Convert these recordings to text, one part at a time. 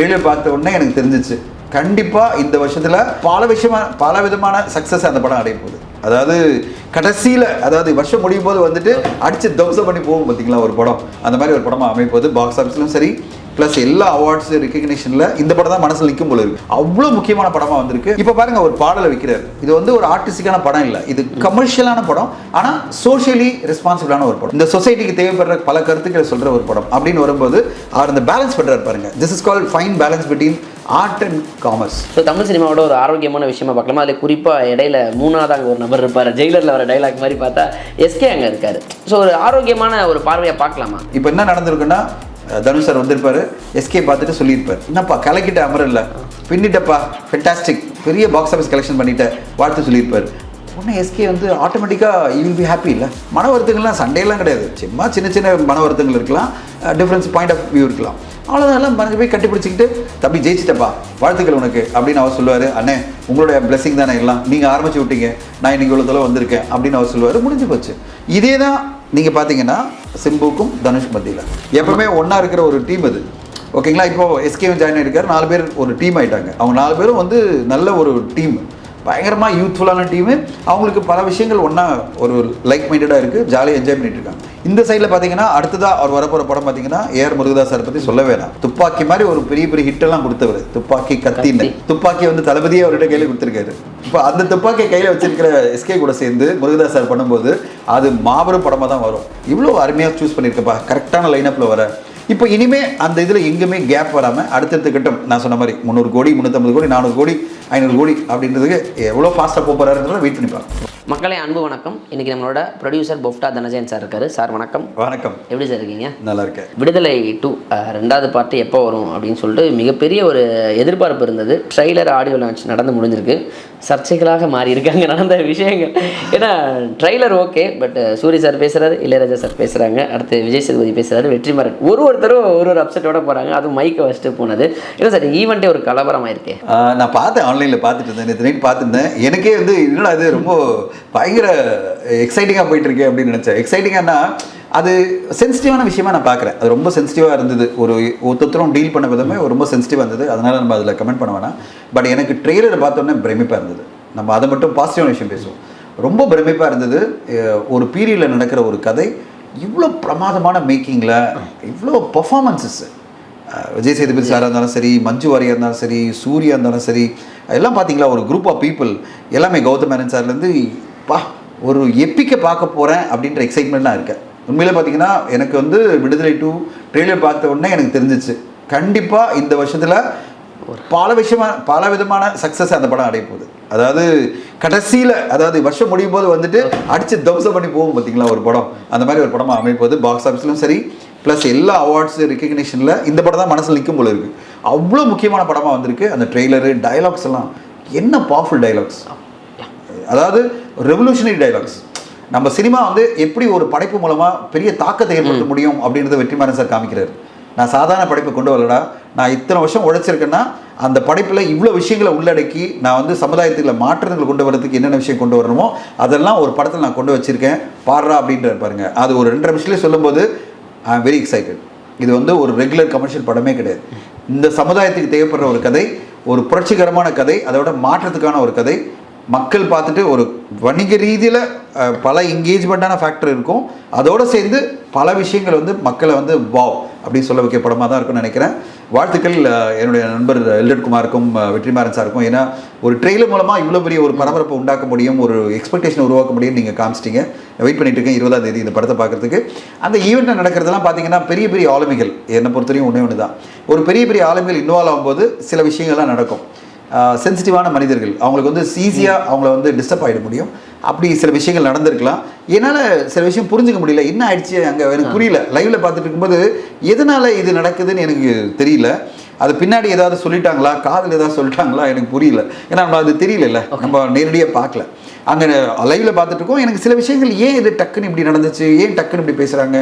Trailer பார்த்த உடனே எனக்கு தெரிஞ்சிச்சு. கண்டிப்பாக இந்த வருஷத்தில் பல விஷயமா பல விதமான சக்ஸஸ் அந்த படம் அடைய போகுது. அதாவது கடைசியில் அதாவது வருஷம் முடியும் போது வந்துட்டு அடித்து தம்சம் பண்ணி போகும் பார்த்தீங்களா ஒரு படம். அந்த மாதிரி ஒரு படமாக அமைப்போது. பாக்ஸ் ஆஃபீஸ்லையும் சரி ப்ளஸ் எல்லா அவார்ட்ஸ் ரெக்கக்னிஷனில் இந்த படம் தான் மனசில் நிற்கும் போல இருக்கு. அவ்வளோ முக்கியமான படமாக வந்திருக்கு. இப்போ பாருங்க ஒரு பாடலை வைக்கிறார். இது வந்து ஒரு ஆர்டிஸ்டிக்கான படம் இல்லை. இது கமர்ஷியலான படம். ஆனால் சோஷியலி ரெஸ்பான்சிபிளான ஒரு படம். இந்த சொசைட்டிக்கு தேவைப்படுற பல கருத்துக்களை சொல்கிற ஒரு படம் அப்படின்னு வரும்போது அவர் அந்த பேலன்ஸ் பண்ணுறாரு பாருங்க. This is called fine balance between art and commerce so Tamil சினிமாவோட ஒரு ஆரோக்கியமான விஷயமா பார்க்கலாமா? அதில் குறிப்பாக இடையில மூணாவது அங்கே ஒரு நபர் இருப்பார். ஜெயிலரில் வர டைலாக் மாதிரி பார்த்தா எஸ்கே அங்கே இருக்காரு. ஸோ ஒரு ஆரோக்கியமான ஒரு பார்வையை பார்க்கலாமா? இப்போ என்ன நடந்திருக்குன்னா தனுஷ் சார் வந்திருப்பாரு. எஸ்கே பார்த்துட்டு சொல்லியிருப்பார். என்னப்பா கலக்கிட்ட அமரல்ல பின்னிட்டப்பா. ஃபென்டாஸ்டிக் பெரிய பாக்ஸ் ஆஃபீஸ் கலெக்ஷன் பண்ணிட்டேன் வாழ்த்து சொல்லியிருப்பார். உடனே எஸ்கே வந்து ஆட்டோமேட்டிக்காக யூ வில் பி ஹாப்பி இல்லை. மன வருத்தங்கள்லாம் சண்டையெல்லாம் கிடையாது. சும்மா சின்ன சின்ன மன வருத்தங்கள் இருக்கலாம். டிஃப்ரென்ஸ் பாயிண்ட் ஆஃப் வியூ இருக்கலாம். அவ்வளோதான் மனது போய் கட்டிப்பிடிச்சிக்கிட்டு தம்பி ஜெயிச்சிட்டப்பா. வாழ்த்துக்கள் உனக்கு. அப்படின்னு அவர் சொல்லுவார். அண்ணே உங்களுடைய பிளெஸிங் தானே எல்லாம். நீங்கள் ஆரம்பிச்சு விட்டீங்க. நான் இன்னைக்கு இவ்வளோ தூரம் வந்திருக்கேன். அப்படின்னு அவர் சொல்லுவார். முடிஞ்சு போச்சு. இதே தான் நீங்கள் பார்த்தீங்கன்னா சிம்புக்கும் தனுஷ் மத்தியில். எப்பவுமே ஒன்றா இருக்கிற ஒரு டீம் அது. ஓகேங்களா இப்போ எஸ்கேவும் ஜாயின் ஆகிருக்காரு நாலு பேர் ஒரு டீம் ஆகிட்டாங்க அவங்க நாலு பேரும் வந்து நல்ல ஒரு டீம் பயங்கரமாக யூத்ஃபுல்லான டீமு அவங்களுக்கு பல விஷயங்கள் ஒன்றா ஒரு லைக் மைண்டடாக இருக்குது ஜாலியாக என்ஜாய் பண்ணிட்டு இருக்காங்க. இந்த சைடில் பார்த்தீங்கன்னா அடுத்ததாக அவர் வரப்போகிற படம் பார்த்தீங்கன்னா ஏஆர் முருகதாஸ் சார் பற்றி சொல்ல வேணாம். துப்பாக்கி மாதிரி ஒரு பெரிய பெரிய ஹிட்டெல்லாம் கொடுத்தவர். துப்பாக்கி கத்தின்னு. துப்பாக்கி வந்து தளபதியே அவர்கிட்ட கையில் கொடுத்துருக்காரு. இப்போ அந்த துப்பாக்கியை கையில் வச்சிருக்கிற எஸ்கே கூட சேர்ந்து முருகதாஸ் சார் பண்ணும்போது அது மாபெரும் படமாக தான் வரும். இவ்வளோ அருமையாக சூஸ் பண்ணியிருக்கப்பா. கரெக்டான லைனப்பில் வர. இப்போ இனிமே அந்த இதில் எங்குமே கேப் வராமல் அடுத்தடுத்த கட்டம் நான் சொன்ன மாதிரி முந்நூறு கோடி முந்நூற்றம்பது கோடி நானூறு கோடி ஐநூறு கோடி அப்படின்றதுக்கு எவ்வளோ ஃபாஸ்ட்டாக போக போகிறாருன்றத வெயிட் பண்ணி பார்க்கலாம் மக்களே அன்பு வணக்கம். இன்னைக்கு நம்மளோட ப்ரொடியூசர் பொஃப்டா தனஜயன் சார் இருக்காரு. சார் வணக்கம். வணக்கம். எப்படி சார் இருக்கீங்க? நல்லா இருக்கேன். விடுதலை டூ ரெண்டாவது பார்ட்டு எப்போ வரும் அப்படின்னு சொல்லிட்டு மிகப்பெரிய ஒரு எதிர்பார்ப்பு இருந்தது. ட்ரைலர் ஆடியோ லான்ச் நடந்து முடிஞ்சிருக்கு. சர்ச்சைகளாக மாறி இருக்காங்க. நடந்த விஷயங்கள். ஏன்னா trailer okay but Suriya sir பேசுறாரு இளையராஜா சார் பேசுகிறாங்க அடுத்து விஜய் சேதுபதி பேசுறாரு வெற்றிமாறன். ஒரு ஒருத்தரும் ஒரு ஒரு அப்செட்டோட போகிறாங்க அதுவும் மைக்கை வச்சுட்டு போனது. இல்லை சார் ஈவெண்ட்டே ஒரு கலவரமாயிருக்கே? ஆஹ் நான் பார்த்தேன் ஆன்லைனில் பார்த்துட்டு இருந்தேன் நேற்று நைட் பார்த்துருந்தேன். எனக்கே வந்து என்னடா அது ரொம்ப பயங்கர எக்ஸைட்டிங்காக போயிட்டுருக்கேன் அப்படின்னு நினச்சேன். எக்ஸைட்டிங்கானா அது சென்சிட்டிவான விஷயமா நான் பார்க்குறேன். அது ரொம்ப சென்சிட்டிவாக இருந்தது. ஒரு ஒருத்தரும் டீல் பண்ண விதமே ரொம்ப சென்சிட்டிவாக இருந்தது. அதனால் நம்ம அதில் கமெண்ட் பண்ண வேணாம். பட் எனக்கு ட்ரெய்லரை பார்த்தோன்னே பிரமிப்பாக இருந்தது. நம்ம அதை மட்டும் பாசிட்டிவான விஷயம் பேசுவோம். ரொம்ப பிரமிப்பாக இருந்தது. ஒரு பீரியடில் நடக்கிற ஒரு கதை இவ்வளோ பிரமாதமான மேக்கிங்கில் இவ்வளோ பர்ஃபாமன்ஸஸ் விஜய் சேதுபதி சாராக இருந்தாலும் சரி மஞ்சு வாரியாக இருந்தாலும் சரி சூர்யா இருந்தாலும் சரி எல்லாம் பார்த்தீங்களா ஒரு குரூப் ஆஃப் பீப்புள் எல்லாமே கௌதம் மேனன் சார்லேருந்து பா ஒரு எப்பிக்கை பார்க்க போகிறேன் அப்படின்ற எக்ஸைட்மெண்ட்லாம் இருக்கேன் உண்மையிலே பார்த்தீங்கன்னா எனக்கு வந்து விடுதலை டூ ட்ரெய்லர் பார்த்த உடனே எனக்கு தெரிஞ்சிச்சு. கண்டிப்பாக இந்த வருஷத்தில் பல விஷயமா பல விதமான சக்ஸஸ் அந்த படம் அடைய போகுது. அதாவது கடைசியில் அதாவது வருஷம் முடியும் போது வந்துட்டு அடிச்சு தம்சம் பண்ணி போகும் பார்த்தீங்களா ஒரு படம். அந்த மாதிரி ஒரு படமாக அமைப்போது. பாக்ஸ் ஆஃபீஸ்லையும் சரி ப்ளஸ் எல்லா அவார்ட்ஸ் ரெக்கக்னிஷனில் இந்த படம் தான் மனசில் நிற்கும் போல இருக்கு. அவ்வளோ முக்கியமான படமாக வந்திருக்கு. அந்த ட்ரெய்லரு டயலாக்ஸ் எல்லாம். என்ன பவர்ஃபுல் டயலாக்ஸ் அதாவது ரெவல்யூஷனரி டயலாக்ஸ் நம்ம சினிமா வந்து எப்படி ஒரு படைப்பு மூலமாக பெரிய தாக்கத்தை ஏற்படுத்த முடியும் அப்படின்றத வெற்றிமாறன் சார் காமிக்கிறாரு. நான் சாதாரண படைப்பை கொண்டு வரலடா. நான் இத்தனை வருஷம் உழைச்சிருக்கேன்னா அந்த படைப்பில் இவ்வளோ விஷயங்களை உள்ளடக்கி நான் வந்து சமுதாயத்தில் மாற்றங்களை கொண்டு வரதுக்கு என்னென்ன விஷயம் கொண்டு வரணுமோ அதெல்லாம் ஒரு படத்தில் நான் கொண்டு வச்சிருக்கேன். பாடுறா அப்படின்றார் பாருங்க. அது ஒரு ரெண்டரை விஷயத்துல சொல்லும்போது ஐ ஆம் வெரி எக்ஸைட்டட் இது வந்து ஒரு ரெகுலர் கமர்ஷியல் படமே கிடையாது. இந்த சமுதாயத்துக்கு தேவைப்படுற ஒரு கதை ஒரு புரட்சிகரமான கதை அதோட மாற்றத்துக்கான ஒரு கதை மக்கள் பார்த்துட்டு ஒரு வணிக ரீதியில் பல என்கேஜ்மெண்ட்டான ஃபேக்டர் இருக்கும். அதோடு சேர்ந்து பல விஷயங்கள் வந்து மக்களை வந்து வாவ் அப்படின்னு சொல்ல வைக்க படமாக தான் இருக்கும்னு நினைக்கிறேன். வாழ்த்துக்கள் என்னுடைய நண்பர் எல்டட் குமாருக்கும் வெற்றிமாறன் சாருக்கும். ஏன்னா ஒரு ட்ரெயிலர் மூலமாக இவ்வளோ பெரிய ஒரு பரபரப்பை உண்டாக்க முடியும் ஒரு எக்ஸ்பெக்டேஷன் உருவாக்க முடியும் நீங்கள் காமிச்சிட்டீங்க. வெயிட் பண்ணிட்டு இருக்கேன் இருபதாம் தேதி இந்த படத்தை பார்க்குறதுக்கு. அந்த ஈவெண்ட்டில் நடக்கிறதெல்லாம் பார்த்தீங்கன்னா பெரிய பெரிய ஆளுமைகள் என்னை பொறுத்தவரையும் ஒன்றே ஒன்று தான். ஒரு பெரிய பெரிய ஆளுமைகள் இன்வால்வ் ஆகும்போது சில விஷயங்கள்லாம் நடக்கும். சென்சிட்டிவான மனிதர்கள் அவங்களுக்கு வந்து ஈஸியாக அவங்கள வந்து டிஸ்டர்ப் ஆகிட முடியும். அப்படி சில விஷயங்கள் நடந்திருக்கலாம். என்னால் சில விஷயம் புரிஞ்சுக்க முடியல. என்ன ஆயிடுச்சு? அங்கே எனக்கு புரியல. லைவ்ல பார்த்துட்டு இருக்கும்போது எதனால் இது நடக்குதுன்னு எனக்கு தெரியல. அது பின்னாடி ஏதாவது சொல்லிட்டாங்களா? காதில் ஏதாவது சொல்லிட்டாங்களா? எனக்கு புரியல. ஏன்னா நம்ம அது தெரியல நம்ம நேரடியாக பார்க்கல. அங்கே லைவ்ல பார்த்துட்டு இருக்கோம். எனக்கு சில விஷயங்கள் ஏன் இது டக்குன்னு இப்படி நடந்துச்சு? ஏன் டக்குன்னு இப்படி பேசுகிறாங்க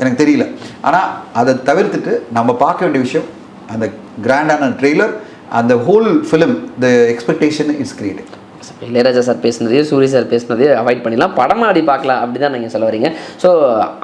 எனக்கு தெரியல. ஆனால் அதை தவிர்த்துட்டு நம்ம பார்க்க வேண்டிய விஷயம் அந்த கிராண்டான ட்ரெய்லர் அந்த whole film the expectation is created Ilaiyaraaja sir பேசுனதையும் Suriya sir பேசுனதையும் avoid பண்ணிடலாம். அப்படி பார்க்கலாம் அப்படி தான் நீங்கள் சொல்ல வரீங்க. ஸோ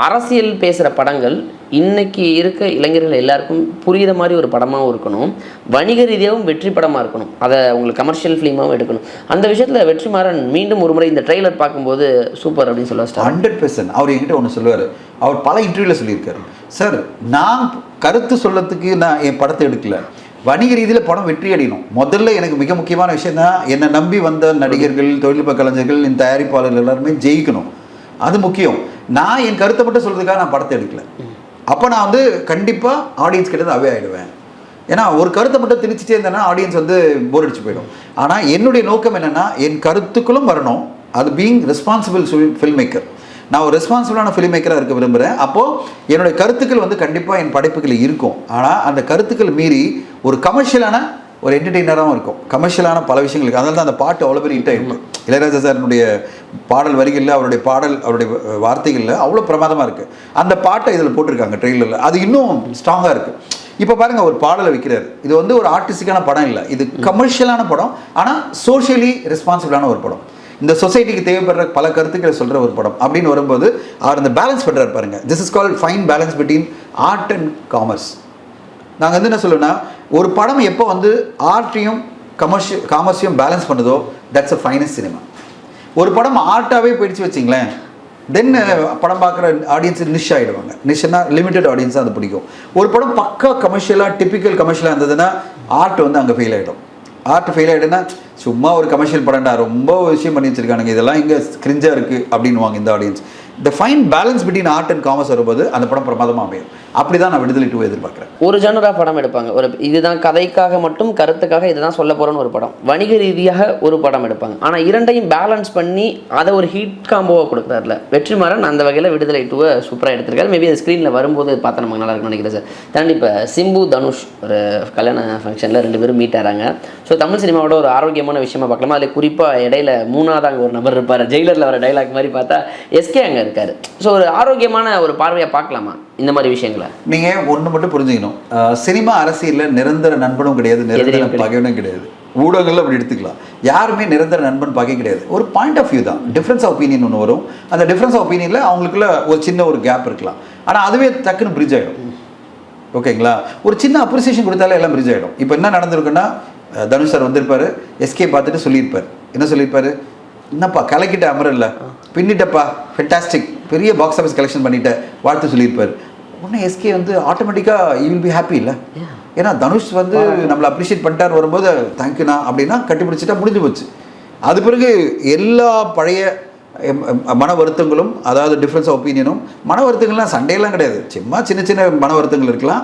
அரசியல் பேசுகிற படங்கள் இன்றைக்கி இருக்க இளைஞர்கள் எல்லாருக்கும் புரியுற மாதிரி ஒரு படமாகவும் இருக்கணும். வணிக ரீதியாகவும் வெற்றி படமாக இருக்கணும். அதை உங்களுக்கு கமர்ஷியல் ஃபிலிமாகவும் எடுக்கணும். அந்த விஷயத்தில் வெற்றிமாறன் மீண்டும் ஒரு முறை இந்த ட்ரெய்லர் பார்க்கும்போது சூப்பர் அப்படின்னு சொல்ல ஹண்ட்ரட் பெர்சன்ட் அவர் என்கிட்ட ஒன்று சொல்லுவார். அவர் பல இன்டர்வியூவில் சொல்லியிருக்காரு. சார் நான் கருத்து சொல்லத்துக்கு நான் என் படத்தை எடுக்கல. வணிக ரீதியில் படம் வெற்றி அடையணும். முதல்ல எனக்கு மிக முக்கியமான விஷயம் தான் என்னை நம்பி வந்த நடிகர்கள் தொழில்நுட்ப கலைஞர்கள் இந்த தயாரிப்பாளர்கள் எல்லாருமே ஜெயிக்கணும். அது முக்கியம். நான் என் கருத்தை மட்டும் சொல்கிறதுக்காக நான் படத்தை எடுக்கல. அப்போ நான் வந்து கண்டிப்பாக ஆடியன்ஸ் கிட்ட அவே ஆகிடுவேன் ஏன்னா ஒரு கருத்தை மட்டும் திணிச்சிட்டே இருந்தேன்னா ஆடியன்ஸ் வந்து போர் அடிச்சு போயிடும். ஆனால் என்னுடைய நோக்கம் என்னென்னா என் கருத்துக்களும் வரணும். அது பீங் ரெஸ்பான்சிபிள் ஃபில்ம் மேக்கர் நான் ஒரு ரெஸ்பான்சிபிளான ஃபிலிம் மேக்கராக இருக்க விரும்புகிறேன் அப்போது என்னுடைய கருத்துக்கள் வந்து கண்டிப்பாக என் படைப்புகள் இருக்கும். ஆனால் அந்த கருத்துக்கள் மீறி ஒரு கமர்ஷியலான ஒரு என்டர்டெய்னராகவும் இருக்கும். கமர்ஷியலான பல விஷயங்களுக்கு அதனால தான் அந்த பாட்டு அவ்வளோ பெரிய ஹிட் ஆகிட்டு இளையராஜா சாரினுடைய பாடல் வரிகளில் அவருடைய பாடல் அவருடைய வார்த்தைகளில் அவ்வளோ பிரமாதமாக இருக்குது அந்த பாட்டை இதில் போட்டிருக்காங்க ட்ரெயிலரில் அது இன்னும் ஸ்ட்ராங்காக இருக்குது இப்போ பாருங்க ஒரு பாடலை வைக்கிறார். இது வந்து ஒரு ஆர்டிஸ்டிக்கான படம் இல்லை. இது கமர்ஷியலான படம். ஆனால் சோஷியலி ரெஸ்பான்சிபிளான ஒரு படம். இந்த சொசைட்டிக்கு தேவைப்படுற பல கருத்துக்களை சொல்கிற ஒரு படம் அப்படின்னு வரும்போது அவர் அந்த பேலன்ஸ் பண்ணுறாரு பாருங்க. This is called fine balance between art and commerce நாங்கள் வந்து என்ன சொல்லுன்னா ஒரு படம் எப்போ வந்து ஆர்ட்டையும் கமர்ஷியல் காமர்ஸையும் பேலன்ஸ் பண்ணுதோ தட்ஸ் அ ஃபைனஸ்ட் சினிமா ஒரு படம் ஆர்ட்டாகவே போயிடுச்சு வச்சிங்களேன் தென் படம் பார்க்குற ஆடியன்ஸ் நிஷ் ஆகிடுவாங்க நிஷ்னா லிமிட்டட் ஆடியன்ஸாக அது பிடிக்கும். ஒரு படம் பக்கா கமர்ஷியலாக டிப்பிக்கல் கமர்ஷியலாக இருந்ததுன்னா ஆர்ட் வந்து அங்கே ஃபெயில் ஆகிடும் ஆர்ட் ஃபெயில் ஆகிடுன்னா சும்மா ஒரு கமர்ஷியல் படம்டா ரொம்ப விஷயம் பண்ணி வச்சிருக்கானுங்க. இதெல்லாம் இங்கே ஸ்கிரிஞ்சாக இருக்குது அப்படின்னுவாங்க இந்த audience the fine balance between art and commerce வரும்போது அந்த படம் பிரமாதமாக அமையும். அப்படி தான் நான் விடுதலை டூ எதிர்பார்க்குறேன். ஒரு ஜெனராக படம் எடுப்பாங்க. ஒரு இதுதான் கதைக்காக மட்டும் கருத்துக்காக இதுதான் சொல்ல போகிறோன்னு ஒரு படம். வணிக ரீதியாக ஒரு படம் எடுப்பாங்க. ஆனால் இரண்டையும் பேலன்ஸ் பண்ணி அதை ஒரு ஹீட் காம்போவாக கொடுக்குறாருல. வெற்றிமாறன் அந்த வகையில் விடுதலை டூவை சூப்பராக எடுத்திருக்காரு. மேபி அது ஸ்க்ரீனில் வரும்போது பார்த்தா நமக்கு நல்லா இருக்கும்னு நினைக்கிறேன் சார் தாண்டி இப்போ சிம்பு தனுஷ் ஒரு கல்யாண ஃபங்க்ஷனில் ரெண்டு பேரும் மீட் ஆகிறாங்க ஸோ தமிழ் சினிமாவோட ஒரு ஆரோக்கியமான விஷயமா பார்க்கலாமா? அதில் குறிப்பாக இடையில மூணாவது அங்கே ஒரு நபர் இருப்பார். ஜெயிலரில் வர டைலாக் மாதிரி பார்த்தா எஸ்கே அங்கே இருக்காரு. ஸோ ஒரு ஆரோக்கியமான ஒரு பார்வையாக பார்க்கலாமா இந்த மாதிரி விஷயங்களை? நீங்கள் ஒன்று மட்டும் புரிஞ்சுக்கணும். சினிமா அரசியலில் நிரந்தர நண்பனும் கிடையாது நிரந்தர. பகைவனும் கிடையாது. ஊடகங்கள் அப்படி எடுத்துக்கலாம். யாருமே நிரந்தர நண்பன் பகை கிடையாது. ஒரு பாயிண்ட் ஆஃப் வியூ தான். டிஃப்ரென்ஸ் ஆஃப் ஒப்பீனியன் ஒன்று வரும். அந்த டிஃப்ரென்ஸ் ஆஃப் ஒப்பீனியனில் அவங்களுக்குள்ள ஒரு சின்ன ஒரு கேப் இருக்கலாம். ஆனால் அதுவே டக்குன்னு பிரிட்ஜ் ஆகிடும் ஓகேங்களா? ஒரு சின்ன அப்ரிசியேஷன் கொடுத்தாலே எல்லாம் பிரிட்ஜ் ஆகிடும் இப்போ என்ன நடந்திருக்குன்னா தனுஷ் சார் வந்திருப்பாரு. எஸ்கே பார்த்துட்டு சொல்லியிருப்பார். என்ன சொல்லியிருப்பாரு? என்னப்பா கலக்கிட்ட அமரல்ல பின்னிட்டப்பா. ஃபென்டாஸ்டிக் பெரிய பாக்ஸ் ஆஃபீஸ் கலெக்ஷன் பண்ணிட்ட. வாழ்த்து சொல்லியிருப்பார். உடனே எஸ்கே வந்து ஆட்டோமேட்டிக்காக யூ வில் பி ஹாப்பி இல்லை? ஏன்னா தனுஷ் வந்து நம்மளை அப்ரிஷியேட் பண்ணிட்டார் வரும்போது தேங்க்யூண்ணா அப்படின்னா கட்டி பிடிச்சிட்டா முடிஞ்சு போச்சு. அது பிறகு எல்லா பழைய மன வருத்தங்களும் அதாவது டிஃப்ரென்ஸ் ஆஃப் ஒப்பீனியனும் மன வருத்தங்கள்லாம் சண்டையெல்லாம் கிடையாது. சும்மா சின்ன சின்ன மன வருத்தங்கள் இருக்கலாம்.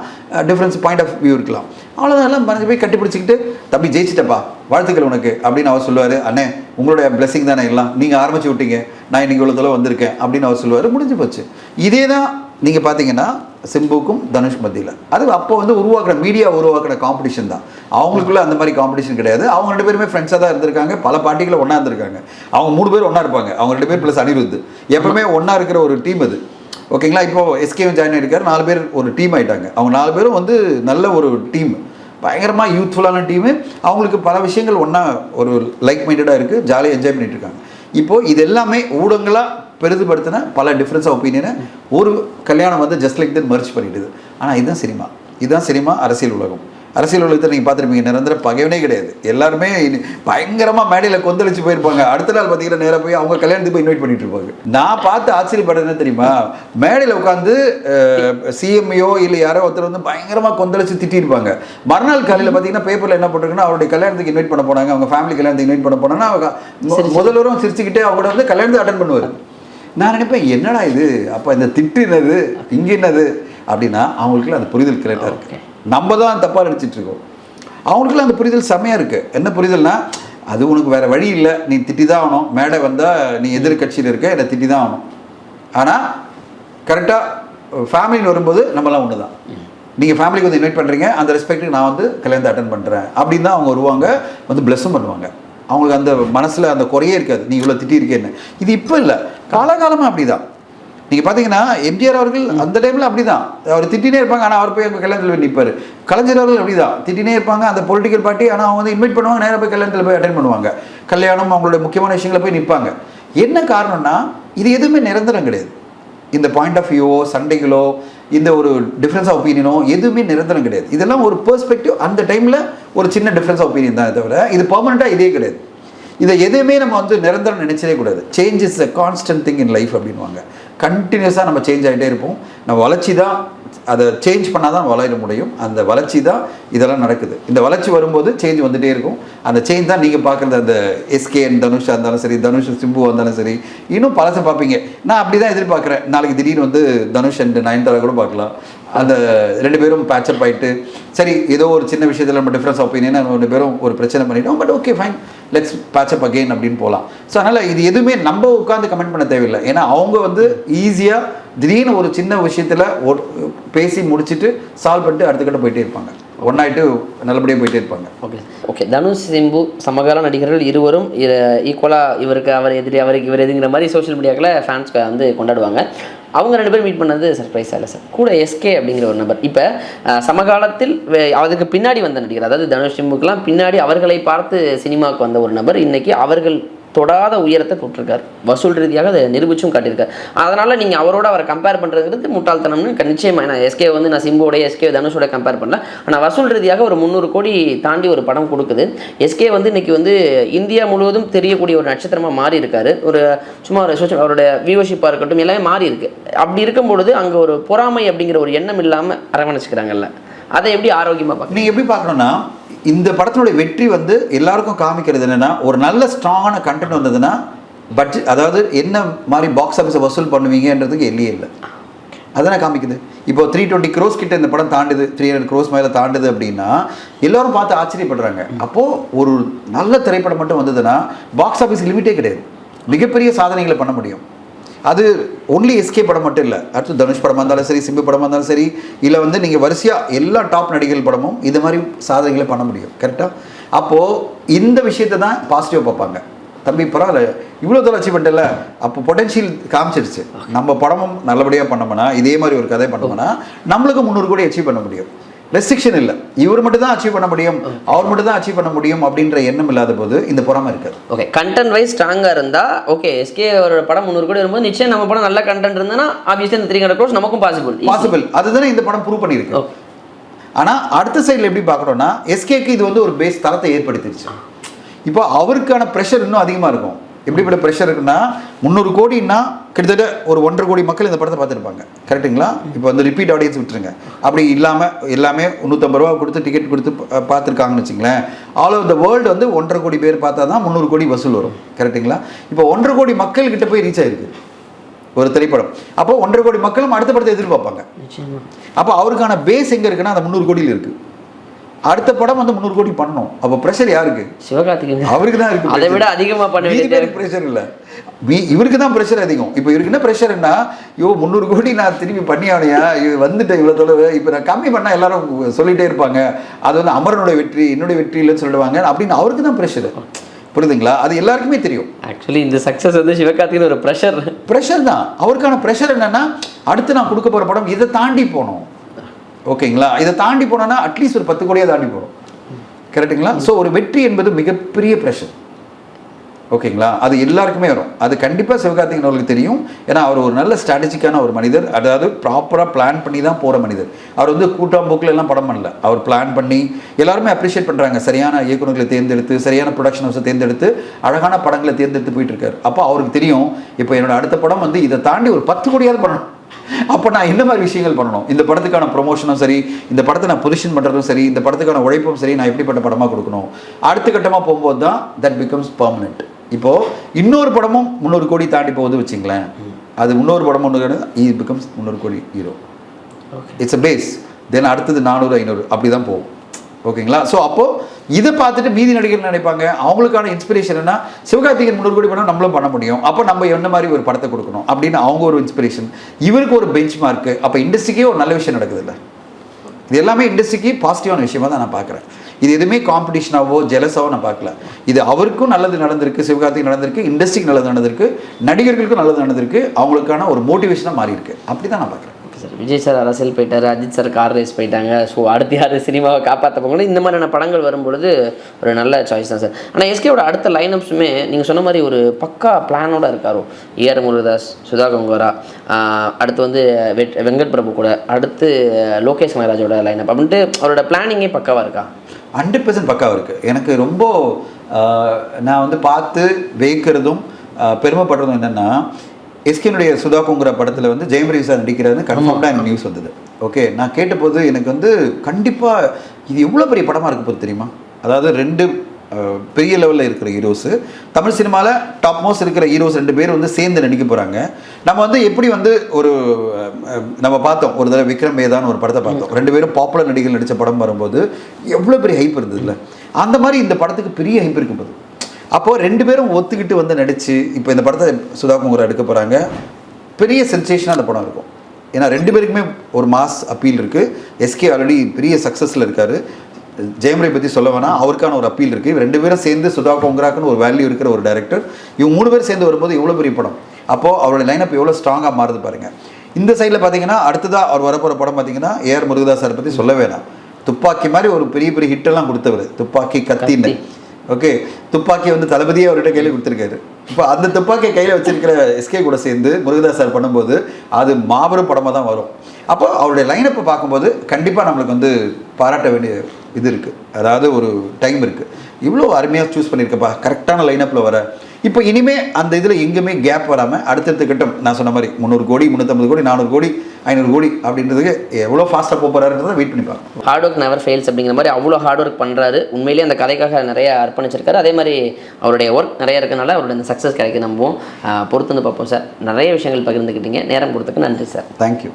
டிஃப்ரென்ஸ் பாயிண்ட் ஆஃப் வியூ இருக்கலாம். அவ்வளோதான் எல்லாம் மறைஞ்சு போய் கட்டி பிடிச்சிக்கிட்டு தம்பி ஜெயிச்சிட்டப்பா வாழ்த்துக்கள் உனக்கு அப்படின்னு அவர் சொல்லுவார். அண்ணே உங்களுடைய பிளெஸிங் தானே எல்லாம். நீங்கள் ஆரம்பிச்சு விட்டீங்க. நான் இன்னைக்கு இவ்வளோ தூரம் வந்திருக்கேன் அப்படின்னு அவர் சொல்லுவார். முடிஞ்சு போச்சு. இதே தான் நீங்கள் பார்த்தீங்கன்னா சிம்புக்கும் தனுஷ் மத்தியில். அது அப்போ வந்து உருவாக்குற மீடியா உருவாக்குற காம்படிஷன் தான். அவங்களுக்குள்ள அந்த மாதிரி காம்படிஷன் கிடையாது. அவங்க ரெண்டு பேருமே ஃப்ரெண்ட்ஸாக தான் இருந்திருக்காங்க. பல பாட்டிகளை ஒன்றா இருந்திருக்காங்க. அவங்க மூணு பேர் ஒன்றா இருப்பாங்க. அவங்க ரெண்டு பேர் ப்ளஸ் அனிருத். எப்பவுமே ஒன்றா இருக்கிற ஒரு டீம் அது. ஓகேங்களா இப்போ எஸ்கேவும் ஜாயின் ஆகிருக்காரு நாலு பேர் ஒரு டீம் ஆயிட்டாங்க. அவங்க நாலு பேரும் வந்து நல்ல ஒரு டீம் பயங்கரமாக யூத்ஃபுல்லான டீமு அவங்களுக்கு பல விஷயங்கள் ஒன்றா ஒரு லைக் மைண்டடாக இருக்குது ஜாலியாக என்ஜாய் பண்ணிட்டு இருக்காங்க. இப்போது இது எல்லாமே ஊடகங்களாக பெரிதுபடுத்தின பல டிஃப்ரென்ஸ் ஆஃப் ஒப்பீனியனை ஒரு கல்யாணம் வந்து ஜஸ்ட் லைக் தன் மர்ச் பண்ணிடுது ஆனால் இதுதான் சினிமா. இதுதான் சினிமா அரசியல் உலகம். அரசியல் உலகத்தில் நீங்கள் பார்த்துருப்பீங்க நிரந்தர பகைவனே கிடையாது. எல்லாருமே பயங்கரமாக மேடையில் கொந்தளிச்சு போயிருப்பாங்க. அடுத்த நாள் பார்த்தீங்கன்னா நேராக போய் அவங்க கல்யாணத்துக்கு போய் இன்வைட் பண்ணிட்டு இருப்பாங்க. நான் பார்த்து ஆச்சரியப்படுறது தெரியுமா? மேடையில் உட்காந்து சிஎம்ஐயோ இல்லை யாரோ ஒருத்தர் வந்து பயங்கரமாக கொந்தளிச்சு திட்டிருப்பாங்க. மறுநாள் காலையில் பார்த்தீங்கன்னா பேப்பரில் என்ன போட்டிருக்குன்னா அவருடைய கல்யாணத்துக்கு இன்வைட் பண்ண போனாங்க. அவங்க ஃபேமிலி கல்யாணத்துக்கு இன்வைட் பண்ண போனாங்கன்னா அவங்க முதல்வரும் சிரிச்சுக்கிட்டே அவங்க கூட வந்து கல்யாணத்தை அட்டன் பண்ணுவார். நான் நினைப்பேன் என்னடா இது? அப்போ இந்த திட்டு என்னது? இங்கே என்னது? அப்படின்னா அவங்களுக்குள்ள அந்த புரிதல் கிரேட்டாக இருக்கு. நம்ம தான் தப்பாக நினச்சிட்டு இருக்கோம். அந்த புரிதல் செம்மையாக இருக்குது என்ன புரிதல்னா அது உனக்கு வேறு வழி இல்லை. நீ திட்டி தான் ஆகணும். மேடை வந்தால் நீ எதிர்கட்சியில் இருக்க என்னை திட்டி தான் ஆகணும் ஆனால் கரெக்டாக ஃபேமிலின்னு வரும்போது நம்மலாம் ஒன்று தான் நீங்கள் ஃபேமிலிக்கு வந்து இன்வைட் பண்ணுறீங்க அந்த ரெஸ்பெக்ட்டுக்கு நான் வந்து கல்யாணத்தை அட்டன் பண்ணுறேன் அப்படின்னு தான் அவங்க வருவாங்க. வந்து ப்ளஸ்ஸும் பண்ணுவாங்க. அவங்களுக்கு அந்த மனசில் அந்த குறையே இருக்காது. நீ இவ்வளோ திட்டியிருக்கேன்னு. இது இப்போ இல்லை. காலகாலமாக அப்படி தான் நீங்கள் பார்த்தீங்கன்னா எம்ஜிஆர் அவர்கள் அந்த டைமில் அப்படி தான் அவர் திட்டினே இருப்பாங்க ஆனால் அவர் போய் அங்கே கல்யாணத்தில் போய் நிற்பார் கலைஞர் அவர்கள் அப்படி தான் திட்டினே இருப்பாங்க அந்த பொலிட்டிக்கல் பார்ட்டி ஆனால் அவங்க வந்து இன்வைட் பண்ணுவாங்க நேராக போய் கல்யாணத்தில் போய் அட்டன் பண்ணுவாங்க. கல்யாணம் அவங்களோட முக்கியமான விஷயங்களை போய் நிற்பாங்க என்ன காரணம்னா இது எதுவுமே நிரந்தரம் கிடையாது. இந்த பாயிண்ட் ஆஃப் வியூவோ சண்டைகளோ இந்த ஒரு டிஃப்ரென்ஸ் ஆஃப் ஒப்பீனியனோ எதுவுமே நிரந்தரம் கிடையாது. இதெல்லாம் ஒரு பெர்ஸ்பெக்டிவ் அந்த டைமில் ஒரு சின்ன டிஃப்ரென்ஸ் ஆஃப் ஒப்பீனியன் தான். தவிர இது பர்மனெண்ட்டாக இதே கிடையாது. இதை எதுவுமே நம்ம வந்து நிரந்தரம் நினைச்சதே கூடாது. Change is a constant thing in life அப்படின்வாங்க கண்டினியூஸாக நம்ம சேஞ்ச் ஆகிட்டே இருப்போம். நம்ம வளர்ச்சி தான் அதை சேஞ்ச் பண்ணால் தான் வளர முடியும். அந்த வளர்ச்சி தான் இதெல்லாம் நடக்குது. இந்த வளர்ச்சி வரும்போது சேஞ்ச் வந்துகிட்டே இருக்கும். அந்த சேஞ்ச் தான் நீங்கள் பார்க்குறது அந்த எஸ்கே தனுஷாக இருந்தாலும் சரி தனுஷ் சிம்பு இருந்தாலும் சரி இன்னும் பழசை பார்ப்பீங்க. நான் அப்படி தான் எதிர்பார்க்குறேன். நாளைக்கு திடீர்னு வந்து தனுஷ் அண்ட் நயன்தாரா கூட பார்க்கலாம். அந்த ரெண்டு பேரும் பேச்சப் ஆகிட்டு சரி ஏதோ ஒரு சின்ன விஷயத்தில் நம்ம டிஃப்ரென்ஸ் ஒப்பீனியன் ரெண்டு பேரும் ஒரு பிரச்சனை பண்ணிட்டோம். But okay fine let's patch up again அப்படின்னு போகலாம் ஸோ அதனால் இது எதுவுமே நம்ம உட்காந்து கமெண்ட் பண்ண தேவையில்லை. ஏன்னா அவங்க வந்து ஈஸியாக திடீர்னு ஒரு சின்ன விஷயத்தில் ஒரு பேசி முடிச்சுட்டு சால்வ் பண்ணிட்டு அடுத்த கட்ட போயிட்டே இருப்பாங்க. ஒன்னாயிட்டு நல்லபடியாக போயிட்டே இருப்பாங்க. ஓகே ஓகே தனுஷ் சிம்பு சமகால நடிகர்கள் இருவரும் ஈக்குவலாக இவருக்கு அவர் எதிரி அவருக்கு இவர் எதுங்கிற மாதிரி சோஷியல் மீடியாக்களை ஃபேன்ஸ் வந்து கொண்டாடுவாங்க. அவங்க ரெண்டு பேரும் மீட் பண்ணது சர்ப்ரைஸ் இல்லை சார் கூட எஸ்கே அப்படிங்கிற ஒரு நபர். இப்போ சமகாலத்தில் அவருக்கு அதுக்கு பின்னாடி வந்த நடிகர் அதாவது தனுஷ் சிம்புக்கெல்லாம் பின்னாடி அவர்களை பார்த்து சினிமாவுக்கு வந்த ஒரு நபர். இன்றைக்கி அவர்கள் தொடாத உயரத்தை தொட்டிருக்கார். வசூல் ரீதியாக அதை நிரூபிச்சும் காட்டியிருக்கார். அதனால் நீங்கள் அவரோட அவரை கம்பேர் பண்ணுறதுங்கிறது முட்டாள்தனம்னு க- நான் எஸ்கே வந்து நான் சிம்போடைய எஸ்கே தனுஷோட கம்பேர் பண்ணல. ஆனால் வசூல் ரீதியாக ஒரு முந்நூறு கோடி தாண்டி ஒரு படம் கொடுக்குது. எஸ்கே வந்து இன்றைக்கி வந்து இந்தியா முழுவதும் தெரியக்கூடிய ஒரு நட்சத்திரமாக மாறி இருக்காரு ஒரு சும்மா ஒரு சோஷியல் அவரோட வியூவர்ஷிப்பாக இருக்கட்டும் எல்லாமே மாறி இருக்குது அப்படி இருக்கும் பொழுது அங்கே ஒரு பொறாமை அப்படிங்கிற ஒரு எண்ணம் இல்லாமல் அரவணைச்சிக்கிறாங்கல்ல. அதை எப்படி ஆரோக்கியமாக பார்க்க நீங்கள் எப்படி பார்க்கணும்னா இந்த படத்தினுடைய வெற்றி வந்து எல்லாருக்கும் காமிக்கிறது என்னென்னா ஒரு நல்ல ஸ்ட்ராங்கான கண்டென்ட் வந்ததுன்னா பட்ஜெட் அதாவது என்ன மாதிரி பாக்ஸ் ஆஃபீஸை வசூல் பண்ணுவீங்கன்றதுக்கு எல்லையே இல்லை. அதானே காமிக்குது. இப்போ த்ரீ டுவெண்ட்டி க்ரோஸ் கிட்ட இந்த படம் தாண்டுது த்ரீ ஹண்ட்ரட் க்ரோஸ் மேலே தாண்டுது அப்படின்னா எல்லாரும் பார்த்து ஆச்சரியப்படுறாங்க. அப்போது ஒரு நல்ல திரைப்படம் மட்டும் வந்ததுன்னா பாக்ஸ் ஆஃபீஸ் லிமிட்டே கிடையாது. மிகப்பெரிய சாதனைகளை பண்ண முடியும். அது ஒன்லி எஸ்கே படம் மட்டும் இல்லை. அடுத்து தனுஷ் படமாக இருந்தாலும் சரி சிம்பு படமாக இருந்தாலும் சரி இல்லை வந்து நீங்கள் வரிசையாக எல்லா டாப் நடிகர்கள் படமும் இது மாதிரி சாதனைகளை பண்ண முடியும். கரெக்டாக அப்போது இந்த விஷயத்தை தான் பாசிட்டிவாக பார்ப்பாங்க. தம்பி பரவாயில்ல இவ்வளோ தூரம் அச்சீவ் பண்ணிட்டல அப்போ பொட்டன்ஷியல் காமிச்சிருச்சு. நம்ம படமும் நல்லபடியாக பண்ணோம்னா இதே மாதிரி ஒரு கதை பண்ணோம்னா நம்மளுக்கு முந்நூறு கோடி அச்சீவ் பண்ண முடியும். ரெஸ்ட்ரிக்ஷன் இல்லை. இவர் மட்டும் தான் அச்சீவ் பண்ண முடியும் அவர் மட்டும் தான் அச்சீவ் பண்ண முடியும் அப்படின்ற எண்ணம் இல்லாத போது இந்த பொறாமை இருக்காது. ஓகே கண்டென்ட் வைஸ் ஸ்ட்ராங்காக இருந்தால் ஓகே எஸ்கே அவரோட படம் முந்நூறு கோடி வரும்போது நிச்சயம் நம்ம படம் நல்ல கண்டென்ட் இருந்ததுன்னா ஆப்வியஸ்லி இந்த த்ரீ ஹண்ட்ரட் க்ரோஸ் நமக்கும் பாசிபிள் பாசிபிள் அதுதானே இந்த படம் ப்ரூவ் பண்ணியிருக்கு. ஆனால் அடுத்த சைடில் எப்படி பார்க்குறோன்னா எஸ்கேக்கு இது வந்து ஒரு பேஸ் தரத்தை ஏற்படுத்திடுச்சு இப்போ அவருக்கான ப்ரெஷர் இன்னும் அதிகமாக இருக்கும். எப்படிப்பட்ட ப்ரெஷர் இருக்குன்னா முந்நூறு கோடின்னா கிட்டத்தட்ட ஒரு ஒன்றரை கோடி மக்கள் இந்த படத்தை பார்த்துருப்பாங்க. கரெக்ட்டுங்களா இப்போ வந்து ரிப்பீட் ஆடியன்ஸ் விட்டுருங்க. அப்படி இல்லாமல் எல்லாமே முந்நூற்றம்பது ரூபா கொடுத்து டிக்கெட் கொடுத்து பார்த்துருக்காங்கன்னு வச்சுங்களேன். ஆல் ஓவர் த வேர்ல்டு வந்து ஒன்றரை கோடி பேர் பார்த்தா தான் முந்நூறு கோடி வசூல் வரும். கரெக்ட்டுங்களா இப்போ ஒன்றரை கோடி மக்கள் கிட்ட போய் ரீச் ஆயிருக்கு. ஒரு திரைப்படம். அப்போ ஒன்றரை கோடி மக்களும் அடுத்த படத்தை எதிர்பார்ப்பாங்க. அப்போ அவருக்கான பேஸ் எங்கே இருக்குன்னா அந்த முந்நூறு கோடியில் இருக்கு. அடுத்த படம் வந்து முந்நூறு கோடி பண்ணணும். அப்போ ப்ரெஷர் யாருக்கு? சிவகார்த்திகேயன் அவருக்கு தான் இருக்கு அதை விட அதிகமா பண்ண. ப்ரெஷர் இல்லை. இவருக்கு தான் ப்ரெஷர் அதிகம். இப்போ இவருக்கு என்ன ப்ரெஷர்னா ஐயோ முந்நூறு கோடி நான் திரும்பி பண்ணி ஆனையா இது வந்துட்டேன் இவ்வளோ தொலைவு. இப்போ நான் கம்மி பண்ணால் எல்லாரும் சொல்லிட்டே இருப்பாங்க. அது வந்து அமரனுடைய வெற்றி என்னுடைய வெற்றி இல்லைன்னு சொல்லிடுவாங்க அப்படின்னு அவருக்கு தான் ப்ரெஷர் புரியுதுங்களா? அது எல்லாருக்குமே தெரியும். ஆக்சுவலி இந்த சக்ஸஸ் வந்து சிவகார்த்திகேயன் ஒரு ப்ரெஷர் ப்ரெஷர் தான். அவருக்கான ப்ரெஷர் என்னன்னா அடுத்து நான் கொடுக்க போகிற படம் இதை தாண்டி போகணும். ஓகேங்களா? இதை தாண்டி போனோன்னா அட்லீஸ்ட் ஒரு பத்து கோடியாக தாண்டி போகிறோம் கரெக்ட்டுங்களா? ஸோ ஒரு வெற்றி என்பது மிகப்பெரிய ப்ரெஷர் ஓகேங்களா? அது எல்லாருக்குமே வரும். அது கண்டிப்பாக சிவகார்த்திகேயன் அவர்களுக்கு தெரியும். ஏன்னா அவர் ஒரு நல்ல ஸ்ட்ராட்டஜிக்கான ஒரு மனிதர். அதாவது ப்ராப்பராக பிளான் பண்ணி தான் போகிற மனிதர். அவர் வந்து கூட்டம் போக்கில் எல்லாம் படம் பண்ணல. அவர் பிளான் பண்ணி எல்லாருமே அப்ரிஷியேட் பண்ணுறாங்க சரியான இயக்குநர்களை தேர்ந்தெடுத்து சரியான ப்ரொடக்ஷன் ஹவுஸை தேர்ந்தெடுத்து அழகான படங்களை தேர்ந்தெடுத்து போயிட்டு இருக்காரு. அப்போ அவருக்கு தெரியும் இப்போ என்னோட அடுத்த படம் வந்து இதை தாண்டி ஒரு பத்து கோடியாவது பண்ணணும். அப்போ நான் என்ன மாதிரி விஷயங்கள் பண்ணணும். இந்த படத்துக்கான ப்ரொமோஷனும் சரி இந்த படத்தை நான் பொசிஷன் பண்ணுறதும் சரி இந்த படத்துக்கான உழைப்பும் சரி நான் எப்படிப்பட்ட படமாக கொடுக்கணும்? அடுத்த கட்டமாக போகும்போது தான் தட் பிகம்ஸ் பர்மனெண்ட் இப்போது இன்னொரு படமும் முந்நூறு கோடி தாண்டி போகுது வச்சுங்களேன். அது இன்னொரு படம் ஒன்று இ பிகம்ஸ் முந்நூறு கோடி hero it's a base then அடுத்தது நானூறு ஐநூறு அப்படி தான் போகும். ஓகேங்களா? ஸோ அப்போது இதை பார்த்துட்டு மீதி நடிகர்கள் நினைப்பாங்க? அவங்களுக்கான இன்ஸ்பிரேஷன் என்ன? சிவகார்த்திகன் முன்னூறு கோடி படம் நம்மளும் பண்ண முடியும். அப்போ நம்ம என்ன மாதிரி ஒரு படத்தை கொடுக்கணும்? அப்படின்னு அவங்க ஒரு இன்ஸ்பிரேஷன் இவருக்கு ஒரு பெஞ்ச் மார்க்கு அப்போ இண்டஸ்ட்ரிக்கே ஒரு நல்ல விஷயம் நடக்குது இல்லை இது எல்லாமே இண்டஸ்ட்ரிக்கு பாசிட்டிவான விஷயமா தான் நான் பார்க்குறேன். இது எதுவுமே காம்படிஷனாவோ ஜெலஸாவோ நான் பார்க்கல. இது அவருக்கும் நல்லது நடந்திருக்கு சிவகார்த்திக்கு நடந்திருக்கு இண்டஸ்ட்ரிக்கு நல்லது நடந்திருக்கு நடிகர்களுக்கும் நல்லது நடந்திருக்கு. அவங்களுக்கான ஒரு மோட்டிவேஷனாக மாறி இருக்கு அப்படி தான் நான் பார்க்குறேன். சார். விஜய் சார் அரசியல் போயிட்டார் அஜித் சார் கார் ரேஸ் போயிட்டாங்க. ஸோ அடுத்து யார் சினிமாவை காப்பாற்ற போகணும் இந்த மாதிரியான படங்கள் வரும்பொழுது ஒரு நல்ல சாய்ஸ் தான் சார். ஆனால் எஸ்கேவோட அடுத்த லைனப்ஸுமே நீங்கள் சொன்ன மாதிரி ஒரு பக்கா பிளானோட இருக்காரோ? ஏஆர் முருகதாஸ் சுதா கங்கோரா அடுத்து வந்து வெட் வெங்கட் பிரபு கூட அடுத்து லோகேஷ் மகராஜோட லைனப் அப்படின்ட்டு அவரோட பிளானிங்கே பக்காவாக இருக்கா? ஹண்ட்ரட் பர்சன்ட் பக்காவாக இருக்குது எனக்கு ரொம்ப நான் வந்து பார்த்து வைக்கிறதும் பெருமைப்படுறதும் என்னென்னா எஸ்கேனுடைய சுதாக்குங்கிற படத்தில் வந்து ஜெயம் ரவி சார் நடிக்கிறாருன்னு கன்ஃபார்ம்டாக எனக்கு நியூஸ் வந்தது. ஓகே நான் கேட்டபோது எனக்கு வந்து கண்டிப்பாக இது எவ்வளோ பெரிய படமாக இருக்க போகுது தெரியுமா? அதாவது ரெண்டு பெரிய லெவலில் இருக்கிற ஹீரோஸு தமிழ் சினிமாவில் டாப் மோஸ்ட் இருக்கிற ஹீரோஸ் ரெண்டு பேர் வந்து சேர்ந்து நடிக்க போகிறாங்க நம்ம வந்து எப்படி வந்து ஒரு நம்ம பார்த்தோம் ஒரு தடவை விக்ரம் வேதான்னு ஒரு படத்தை பார்த்தோம். ரெண்டு பேரும் பாப்புலர் நடிகர்கள் நடித்த படம் வரும்போது எவ்வளோ பெரிய ஹைப் இருந்ததுல அந்த மாதிரி இந்த படத்துக்கு பெரிய ஹைப் இருக்கும் போது அப்போது ரெண்டு பேரும் ஒத்துக்கிட்டு வந்து நடித்து இப்போ இந்த படத்தை சுதா குங்குரா எடுக்க போகிறாங்க பெரிய சென்சேஷனாக அந்த படம் இருக்கும். ஏன்னா ரெண்டு பேருக்குமே ஒரு மாஸ் அப்பீல் இருக்குது எஸ்கே ஆல்ரெடி பெரிய சக்ஸஸில் இருக்கார். ஜெயமரை பற்றி சொல்ல வேணாம். அவருக்கான ஒரு அப்பீல் இருக்குது ரெண்டு பேரும் சேர்ந்து சுதா கோங்கராக்குன்னு ஒரு வேல்யூ இருக்கிற ஒரு டைரக்டர் இவங்க மூணு பேர் சேர்ந்து வரும்போது எவ்வளோ பெரிய படம். அப்போது அவரோட லைனப் எவ்வளோ ஸ்ட்ராங்காக மாறுது பாருங்க. இந்த சைடில் பார்த்தீங்கன்னா அடுத்ததாக அவர் வரப்போகிற படம் பார்த்தீங்கன்னா ஏஆர் முருகதாஸ் சார் பற்றி சொல்ல வேணாம். துப்பாக்கி மாதிரி ஒரு பெரிய பெரிய ஹிட்டெல்லாம் கொடுத்தவர். துப்பாக்கி கத்தின்னு ஓகே துப்பாக்கி வந்து தளபதியே அவர்கிட்ட கையில் கொடுத்துருக்காரு. இப்போ அந்த துப்பாக்கியை கையில் வச்சிருக்கிற எஸ்கே கூட சேர்ந்து முருகதாஸ் சார் பண்ணும்போது அது மாபெரும் படமாக தான் வரும். அப்போ அவருடைய லைனப்பை பார்க்கும்போது கண்டிப்பாக நம்மளுக்கு வந்து பாராட்ட வேண்டிய இது இருக்குது அதாவது ஒரு டைம் இருக்குது இவ்வளோ அருமையாக சூஸ் பண்ணியிருக்கப்பா கரெக்டான லைனப்பில் வர. இப்போ இனிமே அந்த இதில் எங்கேயுமே கேப் வராமல் அடுத்தடுத்த கட்டம். நான் சொன்ன மாதிரி முந்நூறு கோடி முந்நூற்றம்பது கோடி நானூறு கோடி ஐநூறு கோடி அப்படின்றதுக்கு எவ்வளோ ஃபாஸ்ட்டாக போக போகிறாருன்றதை வெயிட் பண்ணி பார்க்கலாம் ஹார்ட் ஒர்க் நெவர் ஃபெயில்ஸ் அப்படிங்கிற மாதிரி அவ்வளோ ஹார்ட் ஒர்க் பண்ணுறாரு உண்மையிலேயே அந்த கதைக்காக நிறைய அர்ப்பணிச்சிருக்காரு. அதே மாதிரி அவருடைய ஒர்க் நிறைய இருக்கனால அவருடைய அந்த சக்ஸஸ் கிடைக்க நம்புவோம். பொறுத்து வந்து பார்ப்போம் சார் நிறைய விஷயங்கள் பகிர்ந்துக்கிட்டீங்க. நேரம் கொடுத்ததுக்கு நன்றி சார் தேங்க்யூ